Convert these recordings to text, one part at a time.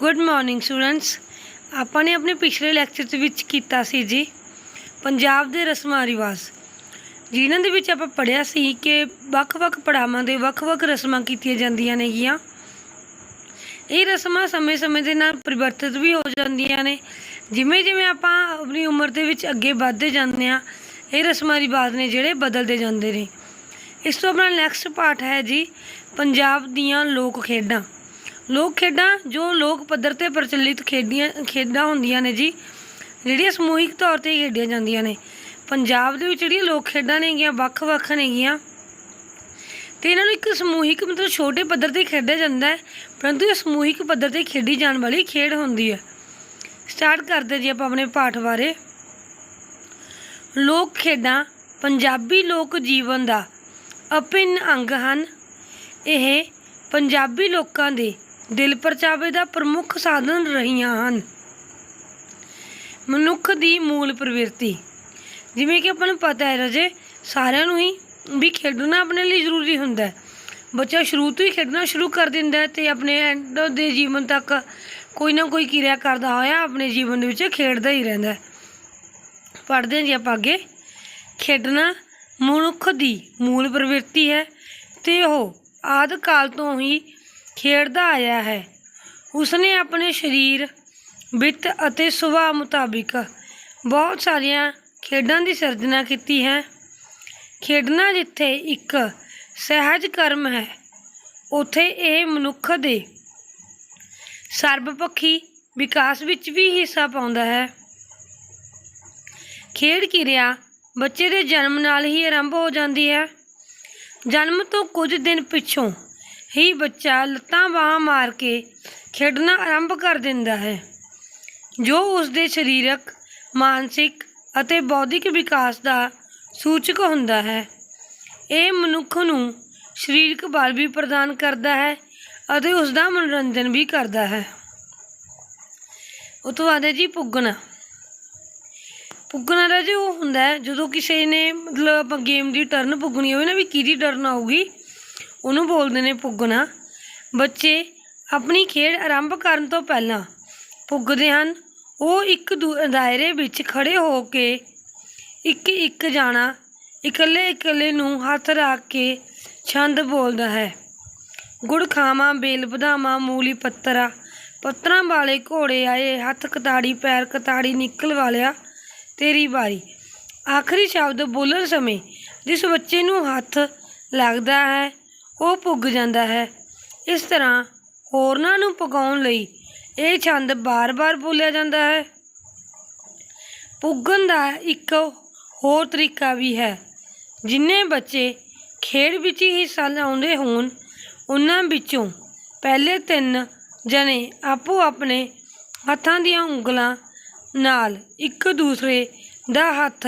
Good morning students ਆਪਾਂ ਨੇ ਆਪਣੇ ਪਿਛਲੇ ਲੈਕਚਰ ਦੇ ਵਿੱਚ ਕੀਤਾ ਸੀ ਜੀ ਪੰਜਾਬ ਦੇ ਰਸਮਾਂ ਰਿਵਾਜ। ਜਿਨ੍ਹਾਂ ਦੇ ਵਿੱਚ ਆਪਾਂ ਪੜ੍ਹਿਆ ਸੀ ਕਿ ਵੱਖ-ਵੱਖ ਪੜਾਵਾਂ ਦੇ ਵੱਖ-ਵੱਖ ਰਸਮਾਂ ਕੀਤੀਆਂ ਜਾਂਦੀਆਂ ਨੇਗੀਆਂ। ਇਹ ਰਸਮਾਂ ਸਮੇਂ-ਸਮੇਂ ਦੇ ਨਾਲ ਪਰਿਵਰਤਿਤ ਵੀ ਹੋ ਜਾਂਦੀਆਂ ਨੇ। ਜਿਵੇਂ-ਜਿਵੇਂ ਆਪਾਂ ਆਪਣੀ ਉਮਰ ਦੇ ਵਿੱਚ ਅੱਗੇ ਵੱਧਦੇ ਜਾਂਦੇ ਆ ਇਹ ਰਸਮਾਂ ਰਿਵਾਜ ਨੇ ਜਿਹੜੇ ਬਦਲਦੇ ਜਾਂਦੇ ਨੇ। ਇਸ ਤੋਂ ਆਪਣਾ ਨੈਕਸਟ ਪਾਰਟ ਹੈ ਜੀ, ਪੰਜਾਬ ਦੀਆਂ ਲੋਕ ਖੇਡਾਂ। ਲੋਕ ਖੇਡਾਂ, ਜੋ ਲੋਕ ਪੱਧਰ ਤੇ ਪ੍ਰਚਲਿਤ ਖੇਡੀਆਂ, ਖੇਡਾਂ ਹੁੰਦੀਆਂ ਨੇ ਜੀ, ਜਿਹੜੀਆਂ ਸਮੂਹਿਕ ਤੌਰ ਤੇ ਖੇਡੀਆਂ ਜਾਂਦੀਆਂ ਨੇ। ਪੰਜਾਬ ਦੇ ਵਿੱਚ ਜਿਹੜੀਆਂ ਲੋਕ ਖੇਡਾਂ ਨੇਗੀਆਂ ਵੱਖ-ਵੱਖ ਨੇਗੀਆਂ ਤੇ ਇਹਨਾਂ ਨੂੰ ਇੱਕ ਸਮੂਹਿਕ ਮਤਲਬ ਛੋਟੇ ਪੱਧਰ ਤੇ ਖੇਡਿਆ ਜਾਂਦਾ ਹੈ, ਪਰੰਤੂ ਇਹ ਸਮੂਹਿਕ ਪੱਧਰ ਤੇ ਖੇਡੀ ਜਾਣ ਵਾਲੀ ਖੇਡ ਹੁੰਦੀ ਹੈ। ਸਟਾਰਟ ਕਰਦੇ ਜੀ ਆਪਾਂ ਆਪਣੇ ਪਾਠ ਬਾਰੇ। ਲੋਕ ਖੇਡਾਂ, ਪੰਜਾਬੀ ਲੋਕ ਜੀਵਨ ਦਾ ਅਭਿੰਨ ਅੰਗ ਹਨ। ਇਹ ਪੰਜਾਬੀ ਲੋਕਾਂ ਦੇ ਦਿਲ ਪਰਚਾਵੇ ਦਾ ਪ੍ਰਮੁੱਖ ਸਾਧਨ ਰਹੀਆਂ ਹਨ। ਮਨੁੱਖ ਦੀ ਮੂਲ ਪ੍ਰਵਿਰਤੀ। ਜਿਵੇਂ ਕਿ ਆਪਾਂ ਨੂੰ ਪਤਾ ਹੈ ਰਜੇ, ਸਾਰਿਆਂ ਨੂੰ ਹੀ ਵੀ ਖੇਡਣਾ ਆਪਣੇ ਲਈ ਜ਼ਰੂਰੀ ਹੁੰਦਾ ਹੈ। ਬੱਚਾ ਸ਼ੁਰੂ ਤੋਂ ਹੀ ਖੇਡਣਾ ਸ਼ੁਰੂ ਕਰ ਦਿੰਦਾ ਹੈ ਤੇ ਆਪਣੇ ਐਂਡ ਦੇ ਜੀਵਨ ਤੱਕ ਕੋਈ ਨਾ ਕੋਈ ਕਿਰਿਆ ਕਰਦਾ ਹੋਇਆ ਆਪਣੇ ਜੀਵਨ ਦੇ ਵਿੱਚ ਖੇਡਦਾ ਹੀ ਰਹਿੰਦਾ ਹੈ। ਪੜ੍ਹਦੇ ਹਾਂ ਜੀ ਆਪਾਂ ਅੱਗੇ। ਖੇਡਣਾ ਮਨੁੱਖ ਦੀ ਮੂਲ ਪ੍ਰਵਿਰਤੀ ਹੈ ਤੇ ਉਹ ਆਦਿ ਕਾਲ ਤੋਂ ਹੀ ਖੇਡਦਾ ਆਇਆ ਹੈ। ਉਸਨੇ ਆਪਣੇ ਸਰੀਰ, ਵਿੱਤ ਅਤੇ ਸੁਭਾਅ ਮੁਤਾਬਿਕ ਬਹੁਤ ਸਾਰੀਆਂ ਖੇਡਾਂ ਦੀ ਸਿਰਜਣਾ ਕੀਤੀ ਹੈ। ਖੇਡਣਾ ਜਿੱਥੇ ਇੱਕ ਸਹਿਜ ਕਰਮ ਹੈ, ਉਥੇ ਇਹ ਮਨੁੱਖ ਦੇ ਸਰਬਪੱਖੀ ਵਿਕਾਸ ਵਿੱਚ ਵੀ ਹਿੱਸਾ ਪਾਉਂਦਾ ਹੈ। ਖੇਡ ਕਿਰਿਆ ਬੱਚੇ ਦੇ ਜਨਮ ਨਾਲ ਹੀ ਆਰੰਭ ਹੋ ਜਾਂਦੀ ਹੈ। ਜਨਮ ਤੋਂ ਕੁਝ ਦਿਨ ਪਿੱਛੋਂ ਹੀ ਬੱਚਾ ਲੱਤਾਂ ਬਾਹਾਂ ਮਾਰ ਕੇ ਖੇਡਣਾ ਆਰੰਭ ਕਰ ਦਿੰਦਾ ਹੈ, ਜੋ ਉਸ ਦੇ ਸਰੀਰਕ, ਮਾਨਸਿਕ ਅਤੇ ਬੌਧਿਕ ਵਿਕਾਸ ਦਾ ਸੂਚਕ ਹੁੰਦਾ ਹੈ। ਇਹ ਮਨੁੱਖ ਨੂੰ ਸਰੀਰਕ ਬਲ ਵੀ ਪ੍ਰਦਾਨ ਕਰਦਾ ਹੈ ਅਤੇ ਉਸ ਦਾ ਮਨੋਰੰਜਨ ਵੀ ਕਰਦਾ ਹੈ। ਉਹ ਤੋਂ ਬਾਅਦ ਹੈ ਜੀ ਪੁੱਗਣਾ। ਪੁੱਗਣਾ ਦਾ ਜੋ ਉਹ ਹੁੰਦਾ ਹੈ, ਜਦੋਂ ਕਿਸੇ ਨੇ ਮਤਲਬ ਆਪਾਂ ਗੇਮ ਦੀ ਟਰਨ ਪੁੱਗਣੀ ਹੋਵੇ ਨਾ ਵੀ ਕਿਹਦੀ ਟਰਨ ਆਊਗੀ ਉਹਨੂੰ ਬੋਲਦੇ ਨੇ ਪੁੱਗਣਾ। ਬੱਚੇ ਆਪਣੀ ਖੇਡ ਆਰੰਭ ਕਰਨ ਤੋਂ ਪਹਿਲਾਂ ਪੁੱਗਦੇ ਹਨ। ਉਹ ਇੱਕ ਦੂ- ਦਾਇਰੇ ਵਿੱਚ ਖੜੇ ਹੋ ਕੇ ਇੱਕ ਇੱਕ ਜਾਣਾ ਇਕੱਲੇ ਇਕੱਲੇ ਨੂੰ ਹੱਥ ਰੱਖ ਕੇ ਛੰਦ ਬੋਲਦਾ ਹੈ। ਗੁੜ ਖਾਵਾਂ ਬੇਲ ਵਧਾਵਾਂ ਮੂਲੀ ਪੱਤਰਾ ਪੱਤਰਾਂ ਵਾਲੇ ਘੋੜੇ ਆਏ ਹੱਥ ਕਤਾੜੀ ਪੈਰ ਕਤਾੜੀ ਨਿਕਲ ਵਾਲਿਆ, ਤੇਰੀ ਵਾਰੀ। ਆਖਰੀ ਸ਼ਬਦ ਬੋਲਣ ਸਮੇਂ ਜਿਸ ਬੱਚੇ ਨੂੰ ਹੱਥ ਲੱਗਦਾ ਹੈ ਉਹ ਪੁੱਗ ਜਾਂਦਾ ਹੈ। ਇਸ ਤਰ੍ਹਾਂ ਹੋਰਨਾਂ ਨੂੰ ਪਕਾਉਣ ਲਈ ਇਹ ਛੰਦ ਬਾਰ-ਬਾਰ ਬੋਲਿਆ ਜਾਂਦਾ ਹੈ। ਪੁੱਗਣ ਦਾ ਇੱਕ ਹੋਰ ਤਰੀਕਾ ਵੀ ਹੈ। ਜਿੰਨੇ ਬੱਚੇ ਖੇਡ ਵਿੱਚ ਹੀ ਹਿੱਸਾ ਲਾਉਂਦੇ ਹੋਣ, ਉਹਨਾਂ ਵਿੱਚੋਂ ਪਹਿਲੇ ਤਿੰਨ ਜਣੇ ਆਪੋ ਆਪਣੇ ਹੱਥਾਂ ਦੀਆਂ ਉਂਗਲਾਂ ਨਾਲ ਇੱਕ ਦੂਸਰੇ ਦਾ ਹੱਥ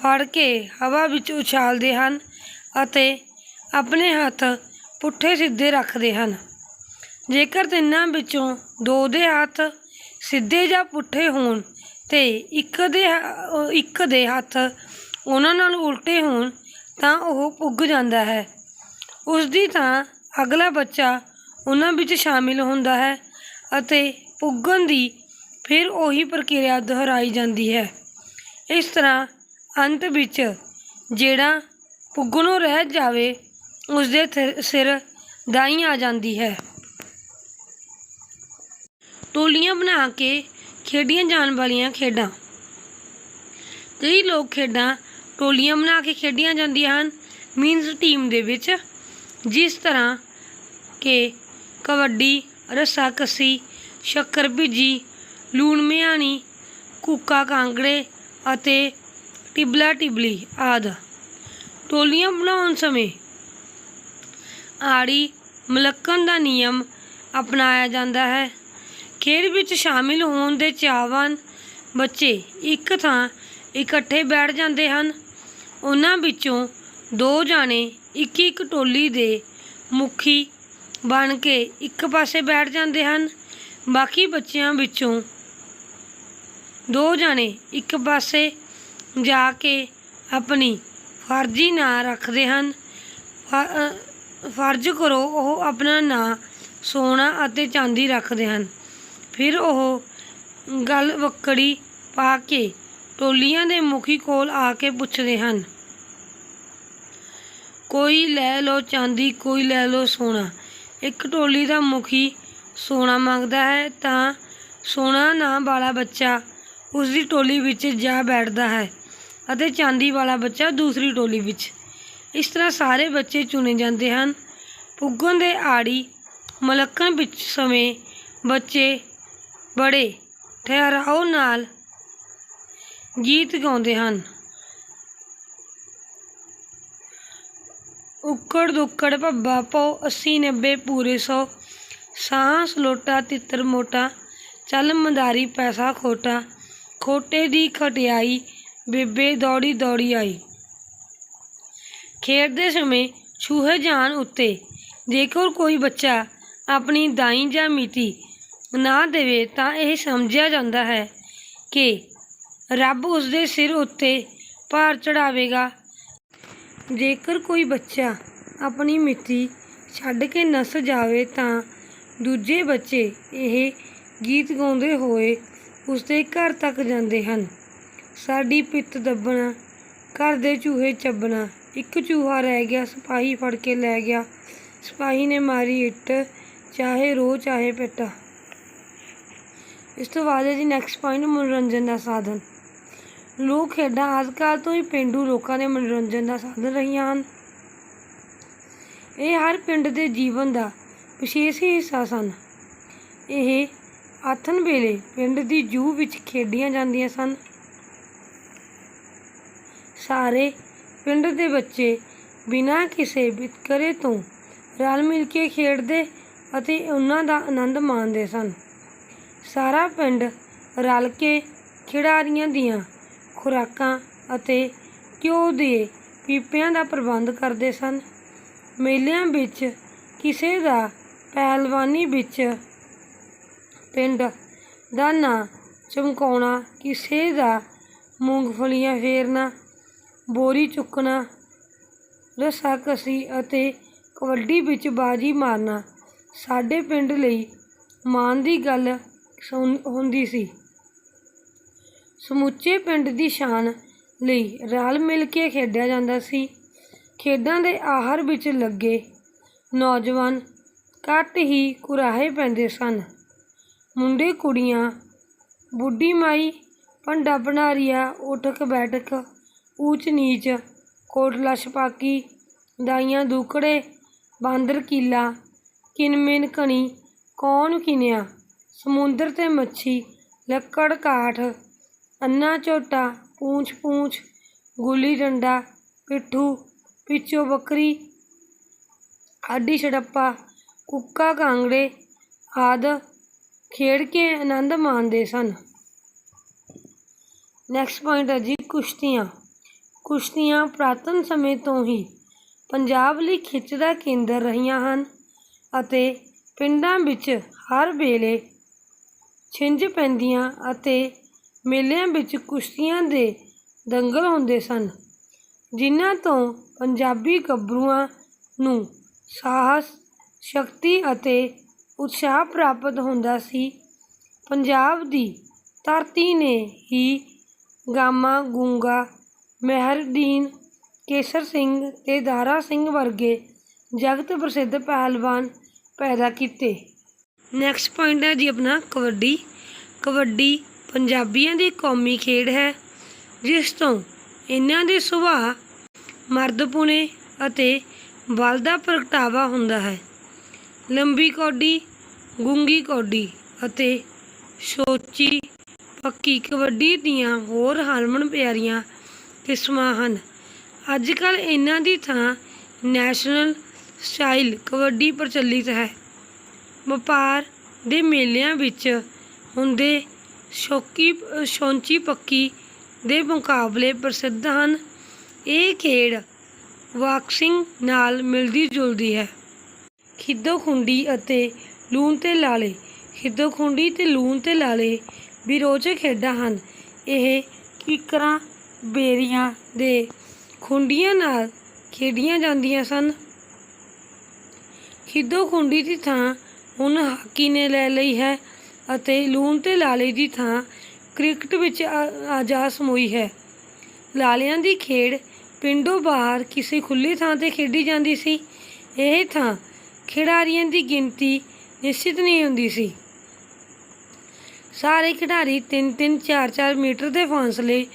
ਫੜ ਕੇ ਹਵਾ ਵਿੱਚ ਉਛਾਲਦੇ ਹਨ ਅਤੇ ਆਪਣੇ ਹੱਥ ਪੁੱਠੇ ਸਿੱਧੇ ਰੱਖਦੇ ਹਨ। ਜੇਕਰ ਤਿੰਨਾਂ ਵਿੱਚੋਂ ਦੋ ਦੇ ਹੱਥ ਸਿੱਧੇ ਜਾਂ ਪੁੱਠੇ ਹੋਣ ਤੇ ਇੱਕ ਦੇ ਇੱਕ ਦੇ ਹੱਥ ਉਹਨਾਂ ਨਾਲ ਉਲਟੇ ਹੋਣ, ਤਾਂ ਉਹ ਪੁੱਗ ਜਾਂਦਾ ਹੈ। ਉਸ ਦੀ ਤਾਂ ਅਗਲਾ ਬੱਚਾ ਉਹਨਾਂ ਵਿੱਚ ਸ਼ਾਮਿਲ ਹੁੰਦਾ ਹੈ ਅਤੇ ਪੁੱਗਣ ਦੀ ਫਿਰ ਉਹੀ ਪ੍ਰਕਿਰਿਆ ਦੁਹਰਾਈ ਜਾਂਦੀ ਹੈ। ਇਸ ਤਰ੍ਹਾਂ ਅੰਤ ਵਿੱਚ ਜਿਹੜਾ ਪੁੱਗਣੋਂ ਰਹਿ ਜਾਵੇ ਉਸ ਦੇ ਥਿਰ- ਸਿਰ ਦਾਈ ਆ ਜਾਂਦੀ ਹੈ। ਟੋਲੀਆਂ ਬਣਾ ਕੇ ਖੇਡੀਆਂ ਜਾਣ ਵਾਲੀਆਂ ਖੇਡਾਂ। ਕਈ ਲੋਕ ਖੇਡਾਂ ਟੋਲੀਆਂ ਬਣਾ ਕੇ ਖੇਡੀਆਂ ਜਾਂਦੀਆਂ ਹਨ। ਮੀਨਸ ਟੀਮ ਦੇ ਵਿੱਚ, ਜਿਸ ਤਰ੍ਹਾਂ ਕਿ ਕਬੱਡੀ ਰੱਸਾ ਕੱਸੀ ਸ਼ੱਕਰ ਭਿੱਜੀ ਲੂਣ ਮਿਆਣੀ, ਕੂਕਾ ਕਾਂਗੜੇ ਅਤੇ ਟਿਬਲਾ ਟਿਬਲੀ ਆਦਿ। ਟੋਲੀਆਂ ਬਣਾਉਣ ਸਮੇਂ ਆੜੀ ਮਲੱਕਣ ਦਾ ਨਿਯਮ ਅਪਣਾਇਆ ਜਾਂਦਾ ਹੈ। ਖੇਡ ਵਿੱਚ ਸ਼ਾਮਿਲ ਹੋਣ ਦੇ ਚਾਹਵਾਨ ਬੱਚੇ ਇੱਕ ਥਾਂ ਇਕੱਠੇ ਬੈਠ ਜਾਂਦੇ ਹਨ। ਉਹਨਾਂ ਵਿੱਚੋਂ ਦੋ ਜਾਣੇ ਇੱਕ ਇੱਕ ਟੋਲੀ ਦੇ ਮੁਖੀ ਬਣ ਕੇ ਇੱਕ ਪਾਸੇ ਬੈਠ ਜਾਂਦੇ ਹਨ। ਬਾਕੀ ਬੱਚਿਆਂ ਵਿੱਚੋਂ ਦੋ ਜਾਣੇ ਇੱਕ ਪਾਸੇ ਜਾ ਕੇ ਆਪਣੀ ਫਰਜ਼ੀ ਨਾਂ ਰੱਖਦੇ ਹਨ। ਫਰਜ਼ ਕਰੋ ਉਹ ਆਪਣਾ ਨਾਂ, ਸੋਨਾ ਅਤੇ ਚਾਂਦੀ ਰੱਖਦੇ ਹਨ। ਫਿਰ ਉਹ ਗਲ ਵੱਕੜੀ ਪਾ ਕੇ ਟੋਲੀਆਂ ਦੇ ਮੁਖੀ ਕੋਲ ਆ ਕੇ ਪੁੱਛਦੇ ਹਨ, ਕੋਈ ਲੈ ਲੋ ਚਾਂਦੀ, ਕੋਈ ਲੈ ਲੋ ਸੋਨਾ। ਇੱਕ ਟੋਲੀ ਦਾ ਮੁਖੀ ਸੋਨਾ ਮੰਗਦਾ ਹੈ ਤਾਂ ਸੋਨਾ ਨਾਂ ਵਾਲਾ ਬੱਚਾ ਉਸ ਦੀ ਟੋਲੀ ਵਿੱਚ ਜਾ ਬੈਠਦਾ ਹੈ ਅਤੇ ਚਾਂਦੀ ਵਾਲਾ ਬੱਚਾ ਦੂਸਰੀ ਟੋਲੀ ਵਿੱਚ ਇਸ ਤਰ੍ਹਾਂ ਸਾਰੇ ਬੱਚੇ ਚੁਣੇ ਜਾਂਦੇ ਹਨ। ਪੁੱਗਣ ਦੇ ਆੜੀ ਮਲਕਣ ਵਿੱਚ ਸਮੇਂ ਬੱਚੇ ਬੜੇ ਠਹਿਰਾਓ ਨਾਲ ਗੀਤ ਗਾਉਂਦੇ ਹਨ। ਉੱਕੜ ਦੁੱਕੜ ਭੱਬਾ ਪੋ 80 90 ਪੂਰੇ ਸੌ। ਸਾਂਸ ਲੋਟਾ, ਤਿੱਤਰ ਮੋਟਾ, ਚੱਲ ਮੰਦਾਰੀ, ਪੈਸਾ ਖੋਟਾ। ਖੋਟੇ ਦੀ ਖਟਿਆਈ, ਬੇਬੇ ਦੌੜੀ ਦੌੜੀ ਆਈ। ਖੇਡਦੇ ਸਮੇਂ ਛੂਹੇ ਜਾਣ ਉੱਤੇ ਜੇਕਰ ਕੋਈ ਬੱਚਾ ਆਪਣੀ ਦਾਈ ਜਾਂ ਮਿਤੀ ਨਾ ਦੇਵੇ ਤਾਂ ਇਹ ਸਮਝਿਆ ਜਾਂਦਾ ਹੈ ਕਿ ਰੱਬ ਉਸ ਦੇ ਸਿਰ ਉੱਤੇ ਭਾਰ ਚੜਾਵੇਗਾ। ਜੇਕਰ ਕੋਈ ਬੱਚਾ ਆਪਣੀ ਮਿੱਤੀ ਛੱਡ ਕੇ ਨਸ ਜਾਵੇ ਤਾਂ ਦੂਜੇ ਬੱਚੇ ਇਹ ਗੀਤ ਗਾਉਂਦੇ ਹੋਏ ਉਸਦੇ ਘਰ ਤੱਕ ਜਾਂਦੇ ਹਨ। ਸਾਡੀ ਪਿੱਤ ਦੱਬਣਾ, ਘਰ ਦੇ ਚੂਹੇ ਚੱਬਣਾ ਇੱਕ ਚੂਹਾ ਰਹਿ ਗਿਆ, ਸਿਪਾਹੀ ਫੜ ਕੇ ਲੈ ਗਿਆ। ਸਿਪਾਹੀ ਨੇ ਮਾਰੀ ਇੱਟ, ਚਾਹੇ ਰੋ ਚਾਹੇ ਪਿੱਟਾ। ਇਸ ਤੋਂ ਬਾਅਦ ਹੈ ਜੀ ਨੈਕਸਟ ਪੁਆਇੰਟ ਮਨੋਰੰਜਨ ਦਾ ਸਾਧਨ। ਲੋਕ ਖੇਡਾਂ ਅੱਜ ਕੱਲ੍ਹ ਤੋਂ ਹੀ ਪੇਂਡੂ ਲੋਕਾਂ ਦੇ ਮਨੋਰੰਜਨ ਦਾ ਸਾਧਨ ਰਹੀਆਂ ਹਨ। ਇਹ ਹਰ ਪਿੰਡ ਦੇ ਜੀਵਨ ਦਾ ਵਿਸ਼ੇਸ਼ ਹੀ ਹਿੱਸਾ ਸਨ। ਇਹ ਆਥਨ ਵੇਲੇ ਪਿੰਡ ਦੀ ਜੂ ਵਿੱਚ ਖੇਡੀਆਂ ਜਾਂਦੀਆਂ ਸਨ। ਸਾਰੇ ਪਿੰਡ ਦੇ ਬੱਚੇ ਬਿਨਾਂ ਕਿਸੇ ਵਿਤਕਰੇ ਤੋਂ ਰਲ ਮਿਲ ਕੇ ਖੇਡਦੇ ਅਤੇ ਉਹਨਾਂ ਦਾ ਆਨੰਦ ਮਾਣਦੇ ਸਨ। ਸਾਰਾ ਪਿੰਡ ਰਲ ਕੇ ਖਿਡਾਰੀਆਂ ਦੀਆਂ ਖੁਰਾਕਾਂ ਅਤੇ ਘਿਓ ਦੇ ਪੀਪਿਆਂ ਦਾ ਪ੍ਰਬੰਧ ਕਰਦੇ ਸਨ। ਮੇਲਿਆਂ ਵਿੱਚ ਕਿਸੇ ਦਾ ਪਹਿਲਵਾਨੀ ਵਿੱਚ ਪਿੰਡ ਦਾ ਨਾਂ ਚਮਕਾਉਣਾ, ਕਿਸੇ ਦਾ ਮੂੰਗਫਲੀਆਂ ਫੇਰਨਾ ਬੋਰੀ ਚੁੱਕਣਾ, ਰੱਸਾਕਸੀ ਅਤੇ ਕਬੱਡੀ ਵਿੱਚ ਬਾਜੀ ਮਾਰਨਾ ਸਾਡੇ ਪਿੰਡ ਲਈ ਮਾਣ ਦੀ ਗੱਲ ਸੁਣ- ਹੁੰਦੀ ਸੀ। ਸਮੁੱਚੇ ਪਿੰਡ ਦੀ ਸ਼ਾਨ ਲਈ ਰਲ ਮਿਲ ਕੇ ਖੇਡਿਆ ਜਾਂਦਾ ਸੀ। ਖੇਡਾਂ ਦੇ ਆਹਰ ਵਿੱਚ ਲੱਗੇ ਨੌਜਵਾਨ ਘੱਟ ਹੀ ਕੁਰਾਹੇ ਪੈਂਦੇ ਸਨ। ਮੁੰਡੇ, ਕੁੜੀਆਂ, ਬੁੱਢੀ ਮਾਈ, ਭੰਡਾ ਭੰਡਾਰੀਆ, ਉਠਕ ਬੈਠਕ ਊਚ ਨੀਚ ਕੋਟਲਾ ਛਪਾਕੀ ਦਾਈਆਂ ਦੁਕੜੇ, ਬਾਂਦਰ ਕੀਲਾ ਕਿਨਮਿਨ ਕਣੀ, ਕੌਣ ਕਿਨਿਆ, ਸਮੁੰਦਰ ਤੇ ਮੱਛੀ, ਲੱਕੜ ਕਾਠ, ਅੰਨਾ ਝੋਟਾ, ਪੂੰਛ ਪੂੰਛ, ਗੁੱਲੀ ਡੰਡਾ, ਪਿੱਠੂ, ਪਿੱਛੋਂ ਬੱਕਰੀ, ਆਡੀ ਛੜੱਪਾ, ਕੁੱਕਾ ਕਾਂਗੜੇ, ਆਦਿ, ਖੇਡ ਕੇ ਆਨੰਦ ਮਾਣਦੇ ਸਨ। ਨੈਕਸਟ ਪੁਆਇੰਟ ਹੈ ਜੀ ਕੁਸ਼ਤੀਆਂ। ਕੁਸ਼ਤੀਆਂ ਪੁਰਾਤਨ ਸਮੇਂ ਤੋਂ ਹੀ ਪੰਜਾਬ ਲਈ ਖਿੱਚ ਦਾ ਕੇਂਦਰ ਰਹੀਆਂ ਹਨ ਅਤੇ ਪਿੰਡਾਂ ਵਿੱਚ ਹਰ ਵੇਲੇ ਛਿੰਝ ਪੈਂਦੀਆਂ ਅਤੇ ਮੇਲਿਆਂ ਵਿੱਚ ਕੁਸ਼ਤੀਆਂ ਦੇ ਦੰਗਲ ਹੁੰਦੇ ਸਨ, ਜਿਨ੍ਹਾਂ ਤੋਂ ਪੰਜਾਬੀ ਗੱਭਰੂਆਂ ਨੂੰ ਸਾਹਸ, ਸ਼ਕਤੀ ਅਤੇ ਉਤਸ਼ਾਹ ਪ੍ਰਾਪਤ ਹੁੰਦਾ ਸੀ। ਪੰਜਾਬ ਦੀ ਧਰਤੀ ਨੇ ਹੀ ਗਾਮਾ ਗੂੰਗਾ ਮਹਿਰਦੀਨ ਕੇਸਰ ਸਿੰਘ ਅਤੇ ਦਾਰਾ ਸਿੰਘ ਵਰਗੇ ਜਗਤ ਪ੍ਰਸਿੱਧ ਪਹਿਲਵਾਨ ਪੈਦਾ ਕੀਤੇ। ਨੈਕਸਟ ਪੁਆਇੰਟ ਹੈ ਜੀ ਆਪਣਾ ਕਬੱਡੀ। ਕਬੱਡੀ ਪੰਜਾਬੀਆਂ ਦੀ ਕੌਮੀ ਖੇਡ ਹੈ, ਜਿਸ ਤੋਂ ਇਹਨਾਂ ਦੇ ਸੁਭਾਅ ਮਰਦਪੁਣੇ ਅਤੇ ਬਲ ਦਾ ਪ੍ਰਗਟਾਵਾ ਹੁੰਦਾ ਹੈ। ਲੰਬੀ ਕੌਡੀ, ਗੁੰਗੀ ਕੌਡੀ ਅਤੇ ਸੋਚੀ ਪੱਕੀ ਕਬੱਡੀ ਦੀਆਂ ਹੋਰ ਹਰਮਨ ਪਿਆਰੀਆਂ ਕਿਸਮਾਂ ਹਨ। ਅੱਜ ਕੱਲ੍ਹ ਇਹਨਾਂ ਦੀ ਥਾਂ ਨੈਸ਼ਨਲ ਸਟਾਈਲ ਕਬੱਡੀ ਪ੍ਰਚਲਿਤ ਹੈ। ਵਪਾਰ ਦੇ ਮੇਲਿਆਂ ਵਿੱਚ ਹੁੰਦੇ ਸ਼ੌਕੀ, ਸ਼ੌਂਚੀ ਪੱਕੀ ਦੇ ਮੁਕਾਬਲੇ ਪ੍ਰਸਿੱਧ ਹਨ। ਇਹ ਖੇਡ ਬਾਕਸਿੰਗ ਨਾਲ ਮਿਲਦੀ ਜੁਲਦੀ ਹੈ। ਖਿੱਦੋ ਖੁੰਡੀ ਅਤੇ ਲੂਣ ਤੇ ਲਾਲੇ। ਖਿੱਦੋ ਖੁੰਡੀ ਤੇ ਲੂਣ ਤੇ ਲਾਲੇ ਵੀ ਰੋਚਕ ਖੇਡਾਂ ਹਨ। ਇਹ ਕਿਕਰਾਂ ਬੇਰੀਆਂ ਦੇ ਖੁੰਡੀਆਂ ਨਾਲ ਖੇਡੀਆਂ ਜਾਂਦੀਆਂ ਸਨ। ਖਿੱਦੋ ਖੁੰਡੀ ਦੀ ਥਾਂ ਹੁਣ ਹਾਕੀ ਨੇ ਲੈ ਲਈ ਹੈ ਅਤੇ ਲੂਣ ਤੇ ਲਾਲੇ ਦੀ ਥਾਂ ਕ੍ਰਿਕਟ ਵਿੱਚ ਆ- ਆ ਹੈ। ਲਾਲਿਆਂ ਦੀ ਖੇਡ ਪਿੰਡੋਂ ਬਾਹਰ ਕਿਸੇ ਖੁੱਲੀ ਥਾਂ ਤੇ ਖੇਡੀ ਜਾਂਦੀ ਸੀ। ਇਹ ਥਾਂ ਖਿਡਾਰੀਆਂ ਦੀ ਗਿਣਤੀ ਨਿਸ਼ਚਿਤ ਨਹੀਂ ਹੁੰਦੀ ਸੀ। ਸਾਰੇ ਖਿਡਾਰੀ 3-3 4-4 ਮੀਟਰ ਦੇ ਫਾਸਲੇ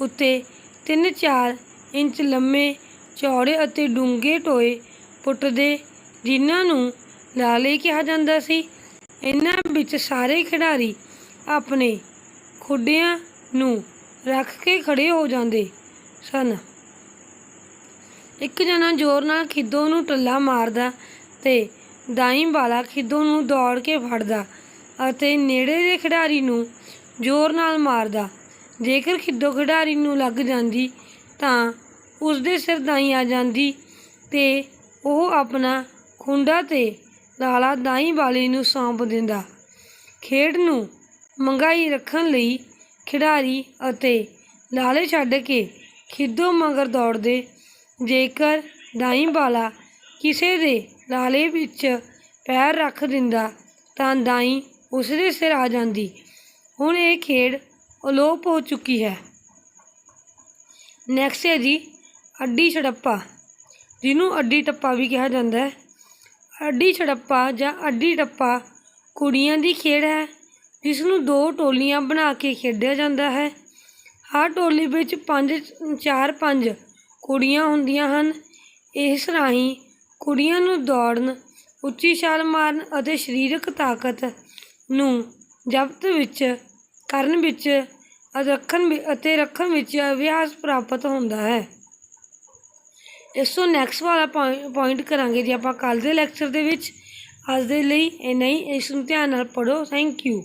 ਉੱਤੇ 3-4 ਇੰਚ ਲੰਮੇ ਚੌੜੇ ਅਤੇ ਡੂੰਘੇ ਟੋਏ ਪੁੱਟਦੇ ਜਿਨ੍ਹਾਂ ਨੂੰ ਲਾਲੇ ਕਿਹਾ ਜਾਂਦਾ ਸੀ। ਇਹਨਾਂ ਵਿੱਚ ਸਾਰੇ ਖਿਡਾਰੀ ਆਪਣੇ ਖੁੱਡਿਆਂ ਨੂੰ ਰੱਖ ਕੇ ਖੜੇ ਹੋ ਜਾਂਦੇ ਸਨ। ਇੱਕ ਜਣਾ ਜ਼ੋਰ ਨਾਲ ਖਿੱਦੋ ਨੂੰ ਟੱਲਾ ਮਾਰਦਾ ਤੇ ਦਾਈਂ ਵਾਲਾ ਖਿੱਦੋ ਨੂੰ ਦੌੜ ਕੇ ਫੜਦਾ ਅਤੇ ਨੇੜੇ ਦੇ ਖਿਡਾਰੀ ਨੂੰ ਜ਼ੋਰ ਨਾਲ ਮਾਰਦਾ ਜੇਕਰ ਖਿੱਦੋ ਖਿਡਾਰੀ ਨੂੰ ਲੱਗ ਜਾਂਦੀ, ਤਾਂ ਉਸ ਦੇ ਸਿਰ ਦਾਈ ਆ ਜਾਂਦੀ ਤੇ ਉਹ ਆਪਣਾ ਖੁੰਡਾ ਤੇ ਲਾਲਾ ਦਾਈ ਵਾਲੀ ਨੂੰ ਸੌਂਪ ਦਿੰਦਾ। ਖੇਡ ਨੂੰ ਮੰਗਾਈ ਰੱਖਣ ਲਈ ਖਿਡਾਰੀ ਅਤੇ ਲਾਲੇ ਛੱਡ ਕੇ ਖਿੱਦੋ ਮਗਰ ਦੌੜਦੇ, ਜੇਕਰ ਦਾਈ ਵਾਲਾ ਕਿਸੇ ਦੇ ਲਾਲੇ ਵਿੱਚ ਪੈਰ ਰੱਖ ਦਿੰਦਾ, ਤਾਂ ਦਾਈ ਉਸ ਦੇ ਸਿਰ ਆ ਜਾਂਦੀ। ਹੁਣ ਇਹ ਖੇਡ ਅਲੋਪ ਹੋ ਚੁੱਕੀ ਹੈ। ਨੈਕਸਟ ਹੈ ਜੀ, ਅੱਡੀ ਛੜੱਪਾ। ਜਿਹਨੂੰ ਅੱਡੀ ਟੱਪਾ ਵੀ ਕਿਹਾ ਜਾਂਦਾ ਹੈ। ਅੱਡੀ ਛੜੱਪਾ ਜਾਂ ਅੱਡੀ ਟੱਪਾ ਕੁੜੀਆਂ ਦੀ ਖੇਡ ਹੈ ਜਿਸ ਨੂੰ ਦੋ ਟੋਲੀਆਂ ਬਣਾ ਕੇ ਖੇਡਿਆ ਜਾਂਦਾ ਹੈ। ਹਰ ਟੋਲੀ ਵਿੱਚ ਪੰਜ, ਚਾਰ, ਪੰਜ ਕੁੜੀਆਂ ਹੁੰਦੀਆਂ ਹਨ। ਇਸ ਰਾਹੀਂ ਕੁੜੀਆਂ ਨੂੰ ਦੌੜਨ, ਉੱਚੀ ਛਾਲ ਮਾਰਨ ਅਤੇ ਸਰੀਰਕ ਤਾਕਤ ਨੂੰ ਜ਼ਬਤ ਵਿੱਚ, ਕਰਨ ਵਿੱਚ ਰੱਖਣ ਵਿ- ਅਤੇ ਰੱਖਣ ਵਿੱਚ ਅਭਿਆਸ ਪ੍ਰਾਪਤ ਹੁੰਦਾ ਹੈ। ਇਸ ਤੋਂ ਨੈਕਸਟ ਵਾਲਾ ਪੁਆਇੰਟ ਕਰਾਂਗੇ ਜੀ ਆਪਾਂ ਕੱਲ੍ਹ ਦੇ ਲੈਕਚਰ ਦੇ ਵਿੱਚ। ਅੱਜ ਦੇ ਲਈ ਇਹ ਨਹੀਂ, ਇਸ ਨੂੰ ਧਿਆਨ ਨਾਲ ਪੜ੍ਹੋ। Thank you